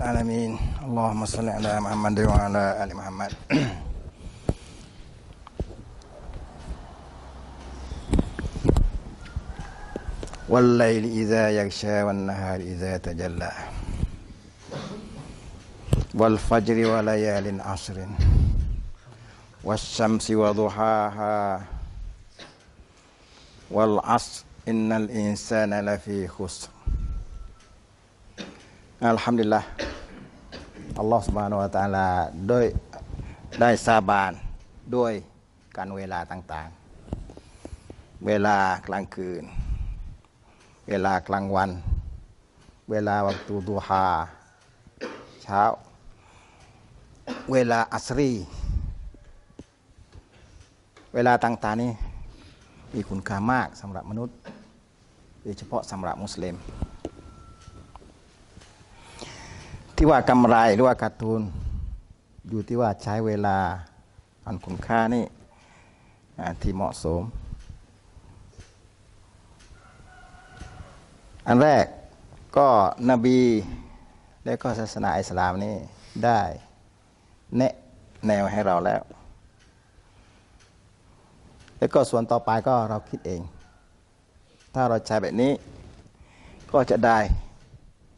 العالمين. اللهم صل على محمد وعلى آل محمد. والليل إذا يغشى والنهار إذا تجلى. والفجر وليال عشر والشمس وضحاها. والعصر إن الإنسان لفي خسر. อัลฮัมดุลิลละอัลลอฮฺสุบานาอะตาลาด้วยได้สาบานด้วยการเวลาต่างๆ เวลากลางคืน เวลากลางวัน เวลาวัตูดูฮาเช้า เวลาอัสรี เวลาต่างๆนี้มีคุณค่ามากสำหรับมนุษย์โดยเฉพาะสำหรับมุสลิม ที่ว่ากำไรหรือว่าขาดทุน อยู่ที่ว่าใช้เวลาอันคุณค่านี่ที่เหมาะสม อันแรกก็นบี และก็ศาสนาอิสลามนี่ได้แนะแนวให้เราแล้ว แล้วก็ส่วนต่อไปก็เราคิดเอง ถ้าเราใช้แบบนี้ก็จะได้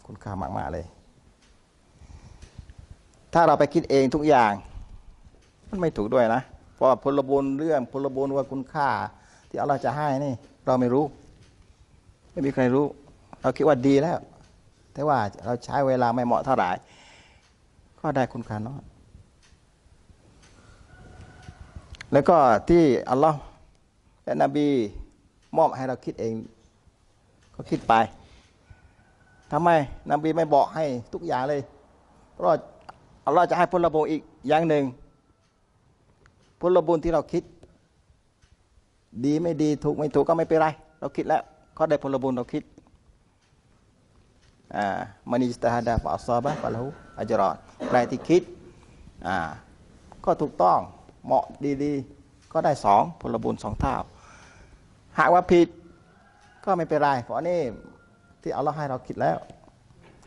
คุณค่ามาก ๆ เลย ถ้าเราไปคิดเองทุกอย่าง มันไม่ถูกด้วยนะ เพราะพลบุญเรื่องพลบุญว่าคุณค่า ที่อัลลอฮ์จะให้นี่ เราไม่รู้ ไม่มีใครรู้ เราคิดว่าดีแล้ว แต่ว่าเราใช้เวลาไม่เหมาะเท่าไหร่ก็ได้คุณค่าน้อยแล้วก็ที่อัลลอฮ์และนบีมอบให้เราคิดเอง ก็คิดไปทำไมนบีไม่บอกให้ทุกอย่างเลย เพราะ อัลลอฮ์จะให้พลบุญอีกอย่างหนึ่งพลบุญที่เราคิด ดีไม่ดีถูกไม่ถูกก็ไม่เป็นไร เราคิดแล้วก็ได้พลบุญเราคิดอ่ามันิสตาฮดาฟะอัลซอบะฟะละหูอัจรอนใครที่คิดอ่าก็ถูกต้องเหมาะดีๆ ก็ได้สองพลบุญสองเท่าหากว่าผิดก็ไม่เป็นไร เพราะนี่ที่อัลลอฮ์ให้เราคิดแล้ว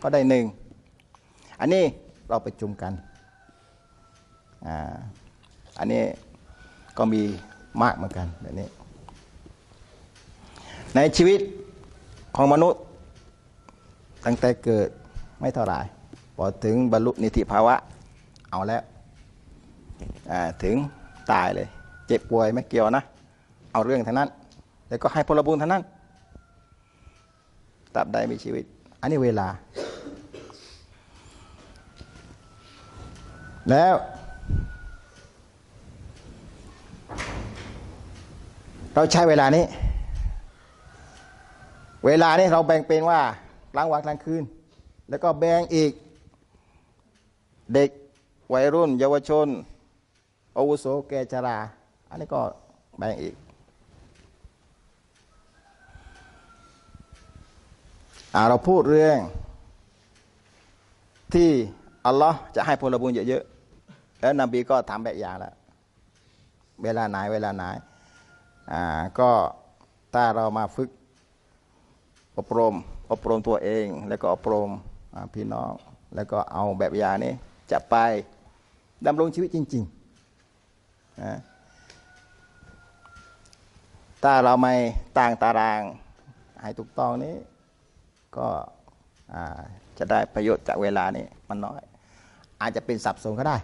ก็ได้หนึ่งอันนี้ เราไปจุมกันอ่าอันนี้ก็มีมากเหมือนกันแบบนี้ ในชีวิตของมนุษย์ ตั้งแต่เกิดไม่เท่าไหร่พอถึงบรรลุนิติภาวะเอาแล้วอ่าถึงตายเลย เจ็บป่วยไม่เกี่ยวนะ เอาเรื่องทั้งนั้น แล้วก็ให้พลบุญทั้งนั้นตราบใดมีชีวิต อันนี้เวลา แล้ว เราใช้เวลานี้ เวลานี้เราแบ่งเป็นว่ากลางวันกลางคืน แล้วก็แบ่งอีก เด็กวัยรุ่น เยาวชนอาวุโสแก่ชรา อันนี้ก็แบ่งอีกอเราพูดเรื่องที่อัลลอฮ์จะให้พลบุญเยอะๆ แล้วนบีก็ทำแบบอย่างแล้วเวลาไหนเวลาไหนอ่าก็ถ้าเรามาฝึกอบรมอบรมตัวเอง แล้วก็อบรมพี่น้อง แล้วก็เอาแบบอย่างนี้จะไปดำรงชีวิตจริงๆนะถ้าเราไม่ต่างตารางให้ถูกต้องนี้ก็จะได้ประโยชน์จากเวลานี้มันน้อย อาจจะเป็นสับสนก็ได้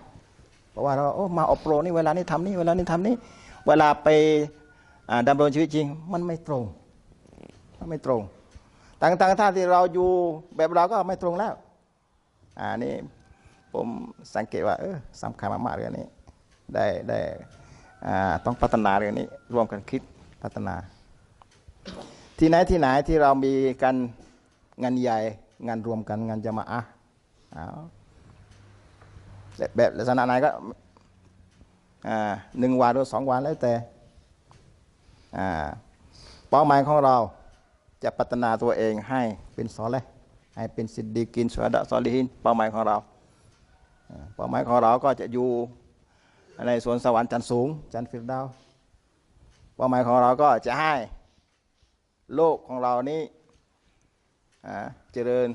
เพราะว่าเราโอ้มาอบรมนี่เวลานี้ทำนี่เวลานี้ทำนี่เวลาไปอ่าดำรงชีวิตจริง มันไม่ตรงมันไม่ตรงต่างๆท่าที่เราอยู่แบบเราก็ไม่ตรงแล้วอ่านี่ผมสังเกตว่าเออสำคัญมากๆเรื่องนี้ได้ได้ต้องพัฒนาเรื่องนี้รวมกันคิดพัฒนา ที่ไหนที่ไหนที่เรามีกันงานใหญ่งานรวมกันงานจะมาอะ แบบลักษณะไหนก็หนึ่งวันหรือสองวันแล้วแต่เป้าหมายของเราจะพัฒนาตัวเองให้เป็นซอเลห์ให้เป็นสิดดีกินสวดะซอลิฮินเป้าหมายของเราเป้าหมายของเราก็จะอยู่ในสวนสวรรค์จันสูง จันฟิรดาวเป้าหมายของเราก็จะให้โลกของเรานี้อ่เจริญ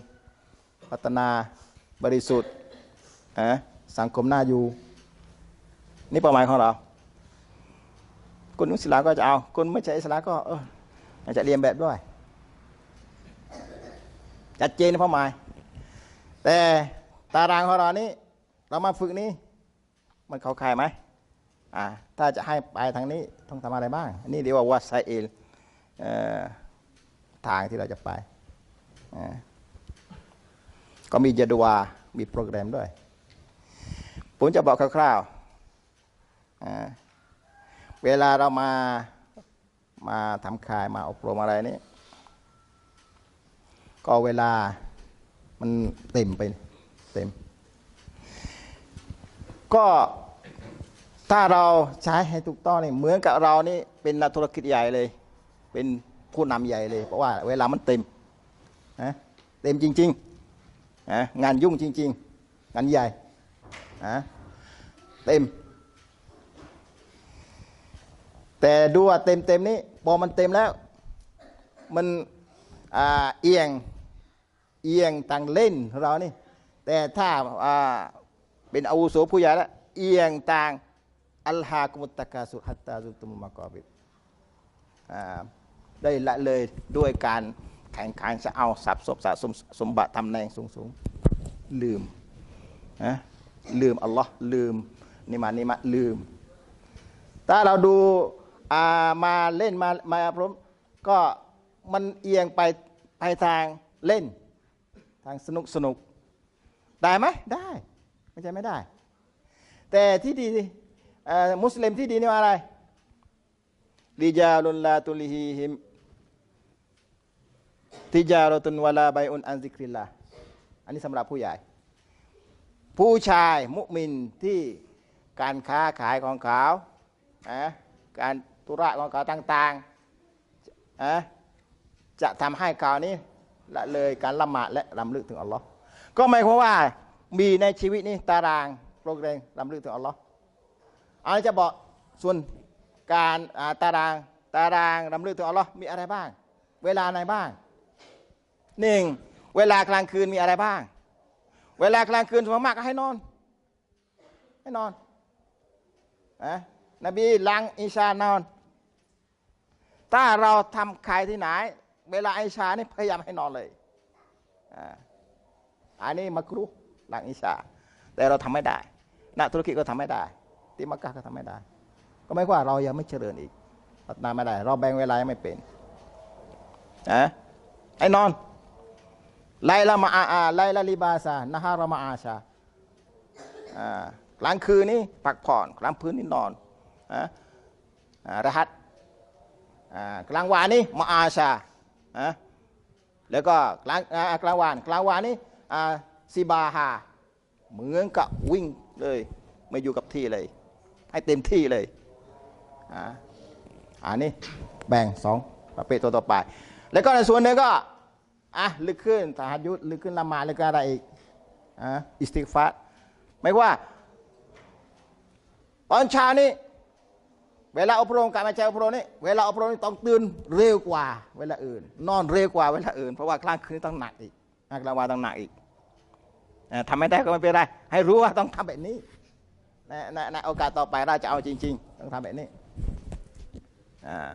พัฒนาบริสุทธิ์อะ สังคมน่าอยู่ นี่เป้าหมายของเรา คนมุสลิมก็จะเอา คนไม่ใช่อิสลามก็เออจะเรียนแบบด้วยชัดเจนเป้าหมาย แต่ตารางของเรานี้ เรามาฝึกนี้ มันเข้าข่ายไหมอ่าถ้าจะให้ไปทางนี้ต้องทำอะไรบ้างนนี้เรียกว่าวัดไซเอลเอ่อทางที่เราจะไป ก็มีจดวา มีโปรแกรมด้วย ผมจะบอกคร่าวๆเวลาเรามามาทำคายมาอบรมอะไรนี้ก็เวลามันเต็มไปเต็ม ก็ถ้าเราใช้ให้ถูกต้องนี่เหมือนกับเรานี่เป็นนักธุรกิจใหญ่เลย เป็นผู้นำใหญ่เลย เพราะว่าเวลามันเต็มนะเต็มจริงๆนะงานยุ่งจริง ๆ งานใหญ่ นะเต็ม แต่ดูว่าเต็มเต็มนี้พอมันเต็มแล้ว มันเอียงเอียงต่างเล่นของเรานี่ แต่ถ้าาเป็นอาวุโสผู้ใหญ่แล้วเอียงต่างอัลฮากุมุตตะกาสุฮัตตาซุตุมมากอบิดได้ละเลยด้วยการแข่งขันจะเอาทรัพย์สมสะสมสมบัติตำแหน่งสูงๆลืมนะ ลืมอัลลอฮ์ลืมนิมานิมาลืม ถ้าเราดูามาเล่นมามาพร้อมก็มันเอียงไปไปทางเล่น ทางสนุกสนุก ได้ไหมได้ไม่ใช่ไม่ได้ แต่ที่ดีมุสลิมที่ดีนี่อะไรลิจาลุนลาตุลิฮิฮิมติจารตุนวะลาไบอุนอันซิกริลลาอันนี้สำหรับผู้ใหญ่ ผู้ชายมุมินที่การค้าขายของเขานะการธุระของเขาต่างๆนะจะทำให้เขานี้ละเลยการละหมาดและลำลึกถึงอัลลอฮ์ก็หมายความว่ามีในชีวิตนี้ตารางโปรแกรมลำลึกถึงอัลลอฮ์อันนี้จะบอกส่วนการาตารางตารางลำลึกถึงอัลลอฮ์มีอะไรบ้าง เวลาไหนบ้างหนึ่งเวลากลางคืนมีอะไรบ้าง เวลากลางคืนส่วนมากก็ให้นอน ให้นอนนะนบีลังอิชานอน ถ้าเราทำขายที่ไหน เวลาอิชานี่พยายามให้นอนเลยอ่าอันนี้มักรุหลังอิชา แต่เราทำไม่ได้นักธุรกิจก็ทำไม่ได้ ที่มักกะก็ทำไม่ได้ ก็ไม่ว่าเรายังไม่เจริญอีกพัฒนาไม่ได้ เราแบ่งเวลายังไม่เป็นนะไอ้นอน ไลละมาอาอาไลละลิบาซานะฮารมาอาชากลางคืนนี้พักผ่อนกลางพื้นนี่นอนรหัสกลางวันนี้มาอาชาแล้วก็กลางกลางวันกลางวันนี่ซิบาฮาเหมือนกับวิ่งเลยไม่อยู่กับที่เลย ให้เต็มที่เลยอ่าอันนี้แบ่งสองประเภทตัวต่อไป แล้วก็ในส่วนนึ่งก็ อะลึกขึ้นตาฮัดยุดลึกขึ้นละหมาดลึกอะไรอีกอะอิสติกฟาร์ไม่ว่า ตอนเช้านี้เวลาอบรมการมาใจอบรมนี่เวลาอบรมนี่ต้องตื่นเร็วกว่า เวลาอื่น นอนเร็วกว่าเวลาอื่น เพราะว่ากลางคืนต้องหนักอีกกลางวันต้องหนักอีกอะทำไม่ได้ก็ไม่เป็นไร ให้รู้ว่าต้องทำแบบนี้ในในในโอกาสต่อไปเราจะเอาจริง ๆ ต้องทำแบบนี้อ่า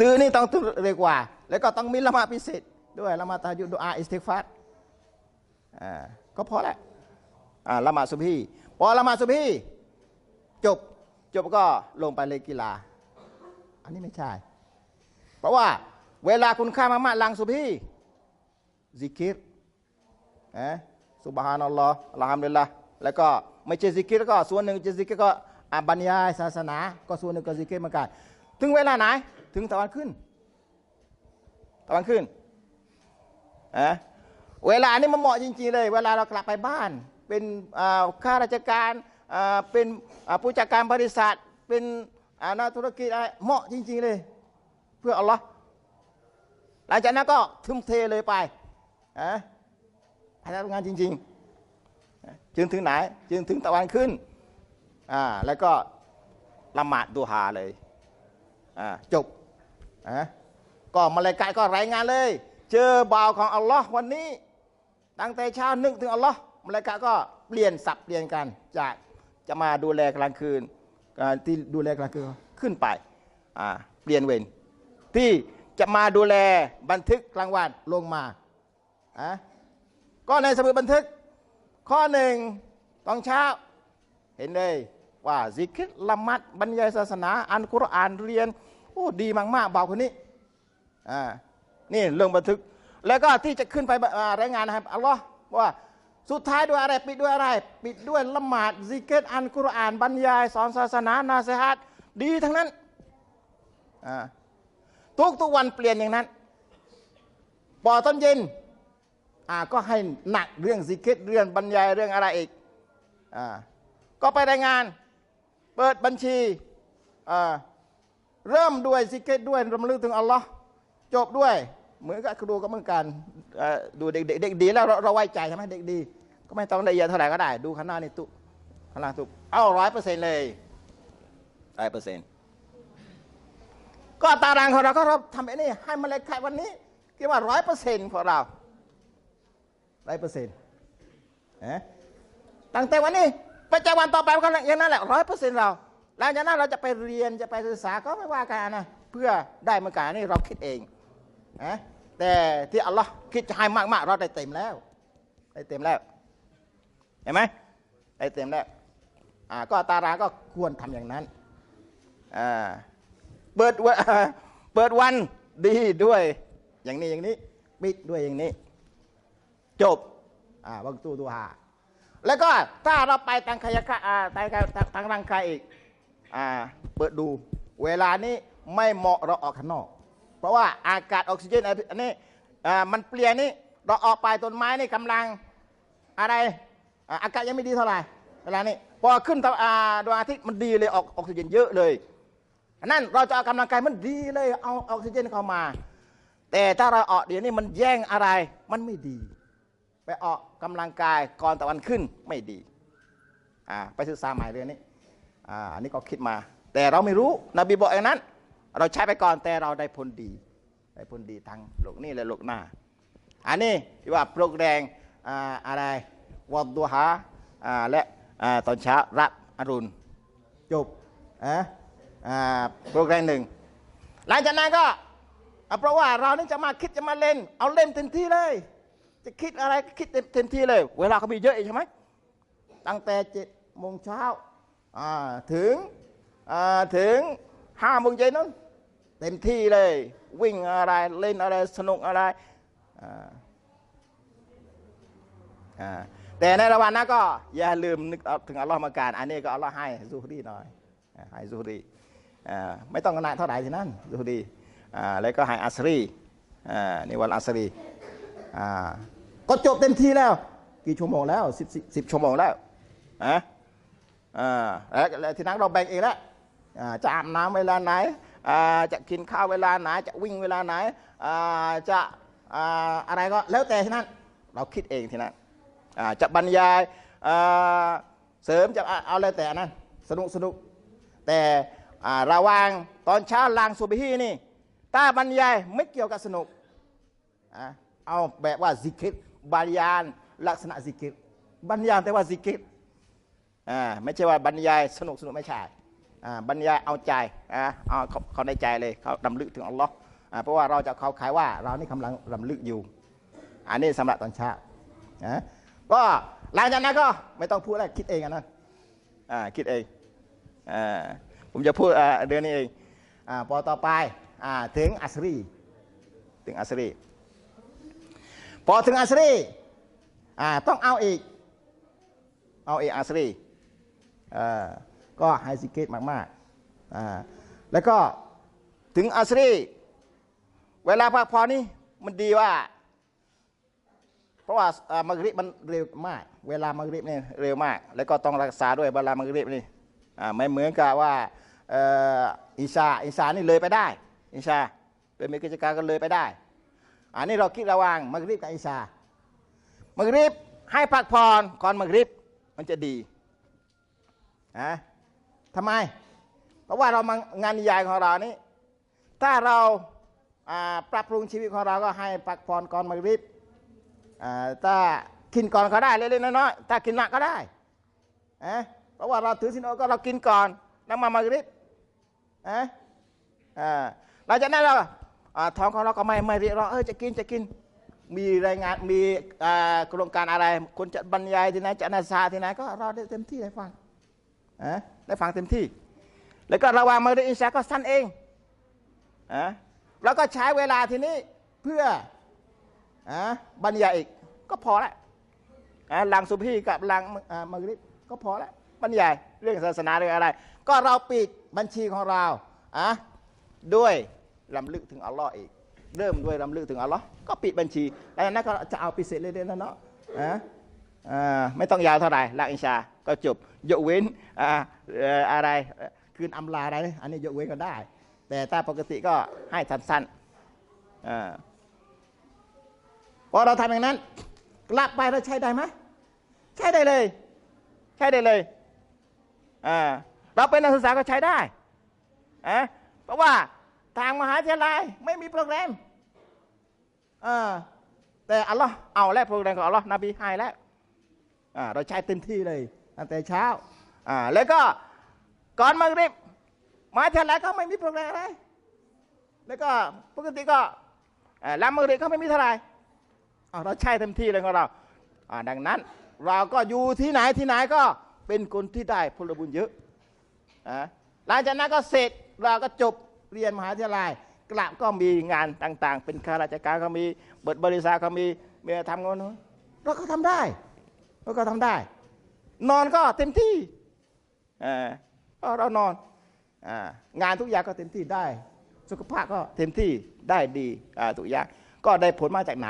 ตื่นนี่ต้องตื่นเร็วกว่า แล้วก็ต้องมีละหมาดพิเศษ ด้วยละมาตะฮัจญุดดุอาอิสติกฟาร์อ่าก็พอแล้วอ่าละหมาดซุบฮีพอละหมาดซุบฮีจบจบก็ลงไปเลยกีฬา อันนี้ไม่ใช่ เพราะว่าเวลาคุณข้ามมาลังซุบฮีซิกิรนะสุบฮานัลลอฮ์อัลฮัมดุลิลละแล้วก็ไม่ใช่ซิกิรก็ส่วนหนึ่งจะซิกิรก็อ่าบรรยายศาสนา ก็ส่วนหนึ่งก็ซิกิรเหมือนกันถึงเวลาไหน ถึงตะวันขึ้น ตะวันขึ้น อะเวลานี้มันเหมาะจริงๆเลย เวลาเรากลับไปบ้าน เป็นข้าราชการเป็นผู้จัดการบริษัท เป็นอ่านักธุรกิจอะไรเหมาะจริง ๆเลย เพื่ออัลลอฮ์หลังจากนั้นก็ทุ่มเทเลยไปอะพนักงานจริงๆจึงถึงไหนจึงถึงตะวันขึ้นอ่าแล้วก็ละหมาดดูฮาเลยอ่าจบอะก็มาเลยกายก็รายงานเลย เจอบ่าวของอัลลอฮ์วันนี้ ตั้งแต่เช้านึกถึงอัลลอฮ์มาเลายกาก็เปลี่ยนสับเปลี่ยนกัน จากจะมาดูแลกลางคืนการที่ดูแลกลางคืนขึ้นไปอ่าเปลี่ยนเวรที่จะมาดูแลบันทึกกลางวันลงมาอะก็ในสมุดบันทึก ข้อหนึ่งตอนเช้า เห็นเลยว่าซิกรละมัดบรรยายศาสนาอ่านกุรอานเรียนโอ้ดีมากๆเบาคนนี้อ่า นี่เรื่องบันทึก แล้วก็ที่จะขึ้นไปรายงานนะครับอัลลอฮ์ว่าสุดท้ายด้วยอะไรปิดด้วยอะไร ปิดด้วยละหมาดซิกรอ่านกุรอานบรรยาย สอนศาสนานาเซฮัดดีทั้งนั้นทุกทุกวันเปลี่ยนอย่างนั้นพอตอนเย็นก็ให้หนักเรื่องซิกรเรื่องบรรยายเรื่องอะไรอีกอก็ไปรายงาน เปิดบัญชีเริ่มด้วยซิกเก็ตด้วยรำลึกถึงอัลลอฮ์จบด้วย เหมือนกับครูก็เหมือนกันดูเด็กเด็กดีแล้วเราไว้ใจใช่ไหมเด็กดี ก็ไม่ต้องละเอียดเท่าไหร่ก็ได้ ดูข้างหน้านี่ตุข้างล่างตุเอาร้อยเปอร์เซ็นต์เลยร้อยเปอร์เซ็นต์ก็ตารางของเราก็เราทำไอ้นี่ให้มาเลยขายวันนี้คิดว่าร้อยเปอร์เซ็นต์ของเราร้อยเปอร์เซ็นต์เอ๊ตั้งแต่วันนี้ไปจากวันต่อไปก็อย่างนั้นแหละร้อยเปอร์เซ็นต์เราหลังจากนั้นเราจะไปเรียนจะไปศึกษาก็ไม่ว่ากันนะเพื่อได้เมือกันนี่เราคิดเอง นะแต่ที่อัลลอฮ์คิดจะให้มากๆ เราได้เต็มแล้ว ได้เต็มแล้ว เห็นไหมได้เต็มแล้วอ่าก็ตาราก็ควรทำอย่างนั้นอ่าเปิดวันเปิดวันดีด้วยอย่างนี้อย่างนี้ปิดด้วยอย่างนี้ จบอ่าวังตูดูฮาแล้วก็ถ้าเราไปทางขยะอ่าทางทางร่างกายอีกอ่าเปิดดู เวลานี้ไม่เหมาะเราออกข้างนอก เพราะว่าอากาศออกซิเจนอันนี้มันเปลี่ยนนี่เราออกไปต้นไม้นี่กำลังอะไรอากาศยังไม่ดีเท่าไหร่เวลานี้พอขึ้นตะอ่าดวงอาทิตย์มันดีเลยออกออกซิเจนเยอะเลยนั่นเราจะออกกำลังกายมันดีเลยเอาออกซิเจนเข้ามา แต่ถ้าเราออกเดี๋ยวนี้มันแย่งอะไรมันไม่ดี ไปออกกำลังกายก่อนตะวันขึ้นไม่ดีไปศึกษาใหม่เรื่องนี้ออันนี้ก็คิดมา แต่เราไม่รู้นบีบอกอย่างนั้น เราใช้ไปก่อนแต่เราได้ผลดีได้ผลดีทั้งโลกนี้และโลกหน้า อันนี้ที่ว่าปลุกแดงออะไรวัดดูฮาอ่าและอตอนเช้ารับอรุณจบอะอ่าปลุกแดงหนึ่งหลังจากนั้นก็เพราะว่าเรานี่จะมาคิดจะมาเล่น เอาเล่นเต็มที่เลย จะคิดอะไรก็คิดเต็มเต็มที่เลย เวลาเขามีเยอะใช่ไหมตั้งแต่เจ็ดโมงเช้าถึงถึง ห้าโมงเย็นนั้นเต็มที่เลย วิ่งอะไรเล่นอะไรสนุกอะไรอ่าแต่ในระหว่างนั้นก็ อย่าลืมนึกถึงอัลลอฮ์มาการ อันนี้ก็อัลลอฮ์ให้ซูฮรีหน่อยให้ซูฮรีไม่ต้องขนาดเท่าไหร่ที่นั่นซูฮรีแล้วก็ให้อัสรีอ่านี่วันอัสรีก็จบเต็มที่แล้ว กี่ชั่วโมงแล้วสิบสิบชั่วโมงแล้วอะอ่าแล้วทีนั้นเราแบ่งเองแล้ว จะอาบน้ำเวลาไหน จะกินข้าวเวลาไหน จะวิ่งเวลาไหน จะอะไรก็แล้วแต่ที่นั้นเราคิดเองที่นั้นจะบรรยายเสริมจะเอาอาแล้วแต่นั้นสนุกสนุกแต่อ่าระว่างตอนเช้าลางสุบฮีนี่ถ้าบรรยายไม่เกี่ยวกับสนุกอเอาแบบว่าซิกริบรรยายลักษณะซิกริบรรยายแต่ว่าซิกริอ่าไม่ใช่ว่าบรรยายสนุกสนุกไม่ใช่ บรรยายเอาใจเอาเขาเขาในใจเลยเขาดำลึกถึงอัลลอฮ์อ่าเพราะว่าเราจะเขาขายว่าเรานี่กำลังดำลึกอยู่ อันนี้สำหรับตอนเช้าก็หลังจากนั้นก็ไม่ต้องพูดอะไรคิดเองนนั้นอ่าคิดเองอผมจะพูดเดือนนี้เองอพอต่อไปอถึงอัสรีถึงอัสรีพอถึงอัสรีต้องเอาอีก เอาอีกอัสรีอ่า ก็ไฮซิเกตมากๆอ่าแล้วก็ถึงอัสรีเวลาพักผ่อนนี่มันดีว่า เพราะว่าอ่ามักริบมันเร็วมาก เวลามักริบนี่เร็วมาก แล้วก็ต้องรักษาด้วยเวลามักริบนี่อ่าไม่เหมือนกับว่าเอ่ออิชาอิชานี่เลยไปได้ อิชาเป็นมีกิจการก็เลยไปได้ อันนี้เราคิดระวังมักริบกับอิชามักริบให้พักผ่อนก่อนมักริบมันจะดีนะ ทำไม เพราะว่าเรามางานใหญ่ของเรานี้ ถ้าเราปรับปรุงชีวิตของเราก็ให้พักผ่อนก่อนมักริบถ้ากินก่อนก็ได้เล็กๆน้อยๆถ้ากินหนักก็ได้นะเพราะว่าเราถือสินอดก็เรากินก่อนแล้วมามาริบนะอ่าหลังจากนั้นเราท้องของเราก็ไม่ไม่เรียกร้องเออจะกินจะกินมีรายงานมีอ่าโครงการอะไรคนจะบรรยายที่ไหนจะนาซาที่ไหนก็เราได้เต็มที่ได้ฟัง นะได้ฟังเต็มที่ แล้วก็ระหว่างมาเรียนอินชาก็สั้นเองอะแล้วก็ใช้เวลาทีนี้เพื่ออะบรรยายอีกก็พอละอะหลังสุพีกับหลังอ่ามาริบก็พอละบรรยายเรื่องศาสนาเรื่องอะไร ก็เราปิดบัญชีของเราอะด้วยลำลึกถึงอัลลอฮ์อีก เริ่มด้วยลำลึกถึงอัลลอฮ์ก็ปิดบัญชีแล้วนั้นก็จะเอาพิเศษเรื่อยๆนะเนาะอะอ่า ไม่ต้องยาวเท่าไหร่ลังอินชา ก็จบยกเว้นอ่าเอ่ออะไรคืนอำลาอะไรอันนี้ยกเว้นก็ได้ แต่ถ้าปกติก็ให้สั้นๆพอเราทำอย่างนั้นกลับไปเราใช้ได้ไหมใช้ได้เลย ใช้ได้เลยเราเป็นนักศึกษาก็ใช้ได้เพราะว่าทางมหาวิทยาลัยไม่มีโปรแกรมแต่อัลลอฮ์เอาแล้วโปรแกรมของอัลลอฮ์นบีให้แล้ว เราใช้เต็มที่เลยตั้งแต่เช้าแล้วก็ก่อนมักริบมหาวิทยาลัยก็ไม่มีโปรแกรมอะไร แล้วก็ปกติก็ลามักริบก็ไม่มีเท่าไหร่เราใช้เต็มที่เลยของเราดังนั้นเราก็อยู่ที่ไหนที่ไหนก็เป็นคนที่ได้พลบุญเยอะหลังจากนั้นก็เสร็จเราก็จบเรียนมหาวิทยาลัยกลับก็มีงานต่าง ๆ เป็นข้าราชการเขามีเปิดบริษัทเขามีเมียทำงานนู้นเราก็ทำได้ ก็ทำได้ นอนก็เต็มที่อ่าก็เรานอนอ่างานทุกอย่างก็เต็มที่ได้ สุขภาพก็เต็มที่ได้ดีอ่าทุกอย่างก็ได้ผลมาจากไหน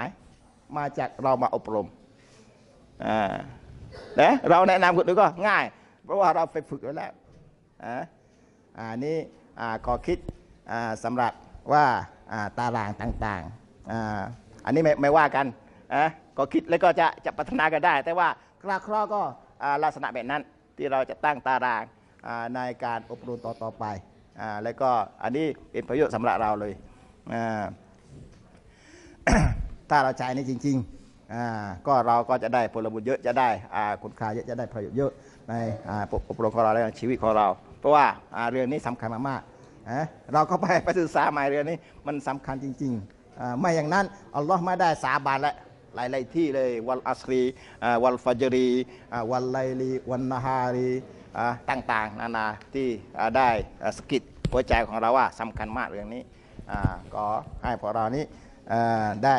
มาจากเรามาอบรมอ่านะเราแนะนำคนอื่นก็ง่าย เพราะว่าเราไปฝึกไว้แล้วอ่าอ่านี่อ่าข้อคิดอ่าสำหรับว่าอ่าตารางต่างๆอ่าอันนี้ไม่ไม่ว่ากันอะ ก็คิดแล้วก็จะจะพัฒนากันได้ แต่ว่าคราคราวๆก็ลักษณะแบบนั้นที่เราจะตั้งตารางในการอบรมต่อๆไปอแล้วก็อันนี้เป็นประโยชน์สำหรับเราเลย ถ้าเราใช้นี่จริงๆ ก็เราก็จะได้ผลบุญเยอะจะได้คุณค่าเยอะจะได้ประโยชน์เยอะในอ่าอบรมของเราและในชีวิตของเรา เพราะว่าเรื่องนี้สำคัญมากๆเราก็ไปไปศึกษาใหม่เรื่องนี้มันสำคัญจริงๆ ไม่อย่างนั้นอัลลอฮ์ไม่ได้สาบานและ หลาย ๆ ที่เลยวัลอัสรีวัลฟัจรีวัลไลลีวันนาฮารีต่าง ๆ นานาที่ได้สกิดหัวใจของเราว่าสำคัญมากเรื่องนี้ก็ให้พวกเรานี้ได้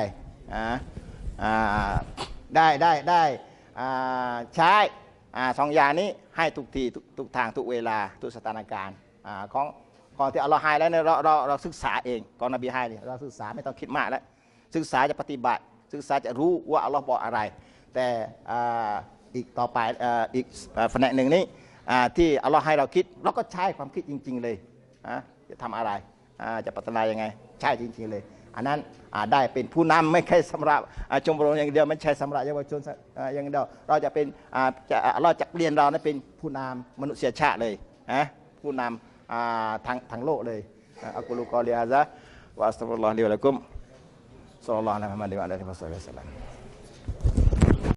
ได้ได้ได้ใช้สองอย่างนี้ให้ทุกทีทุกทางทุกเวลาทุกสถานการณ์อ่าของของที่อัลลอฮ์ให้แล้วเนี่ยเราเราศึกษาเองก่อนนบีให้เนี่ยเราศึกษาไม่ต้องคิดมากแล้วศึกษาจะปฏิบัติ ศึกษาจะรู้ว่าอัลลอฮ์บอกอะไร แต่อีกต่อไปอีกแผนกหนึ่งนี้อ่ที่อัลลอฮ์ให้เราคิดเราก็ใช้ความคิดจริง ๆ เลยจะทำอะไรจะพัฒนายังไง ใช่จริง ๆ เลย อันนั้นได้เป็นผู้นำไม่ใช่สำหรับชมรมอย่างเดียวไม่ใช่สำหรับเยาวชนอย่างเดียวเราจะเป็นเราจะเรียนเรานั้นเป็นผู้นำมนุษยชาติเลยผู้นำทางทางโลกเลยอักุลกอลิอาซะวะอัสตัฟรุลลอฮ์ลิวะลักุม sal allah ala mamad wala alih w saxbi wasalam